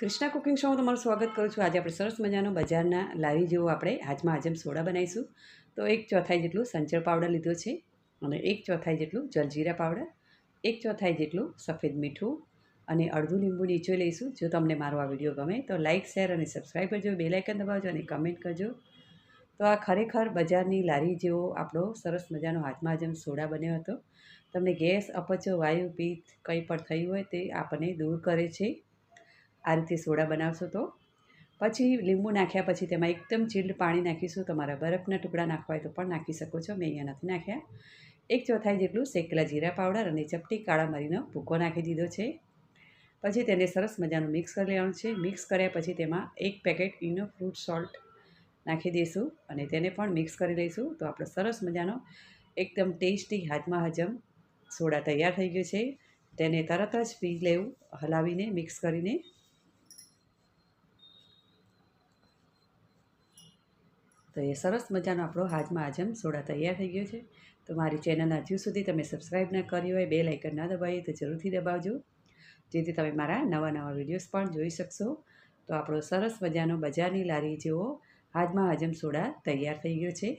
Krishna cooking શોમાં તમારું સ્વાગત કરું છું. આજે આપણે સરસ મજાનો બજારના લારી જેવો આપણે હાજમાં હાજમ સોડા બનાવીશું. તો એક ચોથાઈ જેટલું સંચળ પાવડર લીધો છે અને એક ચોથાઈ જેટલું જલજીરા પાવડર, એક ચોથાઈ જેટલું સફેદ મીઠું અને અડધું લીંબુ નીચોઈ લઈશું. જો તમને મારો આ વીડિયો ગમે તો લાઇક શેર અને સબસ્ક્રાઈબ કરજો. બેલાઇકન દબાવજો અને કમેન્ટ કરજો. તો આ ખરેખર બજારની લારી જેવો આપણો સરસ મજાનો હાથમાં હાજમ સોડા બન્યો હતો. તમને ગેસ, અપચો વાયુ પિત્ત કંઈ પણ થયું હોય તે આપણને દૂર કરે છે. આ રીતે સોડા બનાવશો તો. પછી લીંબુ નાખ્યા પછી તેમાં એકદમ ચીલ્ડ પાણી નાખીશું. તમારા બરફના ટુકડા નાખવા હોય તો પણ નાખી શકો છો. મેં અહીંયા નથી નાખ્યા. એક ચોથાઈ જેટલું શેકેલા જીરા પાવડર અને ચપટી કાળા મરીનો ભૂકો નાખી દીધો છે. પછી તેને સરસ મજાનું મિક્સ કરી લેવાનું છે. મિક્સ કર્યા પછી તેમાં એક પેકેટ ઇનો ફ્રૂટ સોલ્ટ નાખી દઈશું અને તેને પણ મિક્સ કરી લઈશું. તો આપણો સરસ મજાનો એકદમ ટેસ્ટી હાથમાં હજમ સોડા તૈયાર થઈ ગયો છે. તેને તરત જ પી લેવું, હલાવીને મિક્સ કરીને તો એ સરસ મજાનો આપણો હાજમાં હાજમ સોડા તૈયાર થઈ ગયો છે. તો મારી ચેનલ હજુ સુધી તમે સબસ્ક્રાઈબ ન કરી હોય બે લાઇકન ના દબાવીએ તો જરૂરથી દબાવજો. જેથી તમે મારા નવા નવા વિડીયોઝ પણ જોઈ શકશો. તો આપણો સરસ મજાનો બજારની લારી જેવો હાજમાં હાજમ સોડા તૈયાર થઈ ગયો છે.